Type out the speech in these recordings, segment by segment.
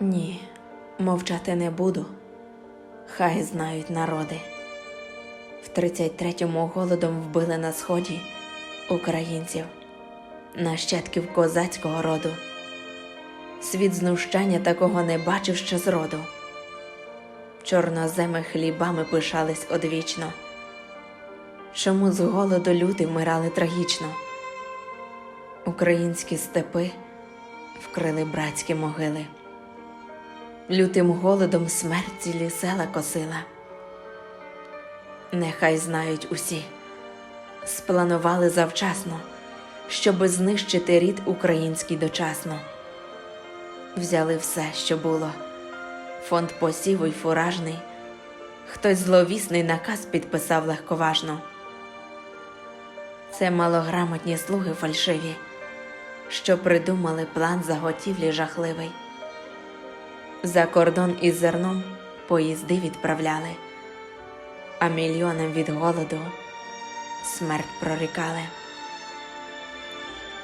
Ні, мовчати не буду. Хай знають народи. В 33-му голодом вбили на сході українців, нащадків козацького роду. Світ знущання такого не бачив ще зроду. Чорноземи хлібами пишались одвічно. Чому з голоду люди вмирали трагічно? Українські степи вкрили братські могили. Лютим голодом смерть цілі села косила. Нехай знають усі, спланували завчасно, щоби знищити рід український дочасно. Взяли все, що було, фонд посіву й фуражний, хтось зловісний наказ підписав легковажно. Це малограмотні слуги фальшиві, що придумали план заготівлі жахливий. За кордон із зерном поїзди відправляли, а мільйонам від голоду смерть прорікали.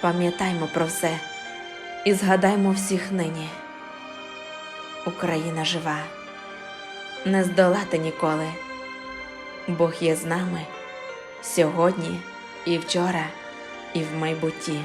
Пам'ятаймо про все і згадаймо всіх нині. Україна жива, не здолати ніколи. Бог є з нами сьогодні і вчора, і в майбутті.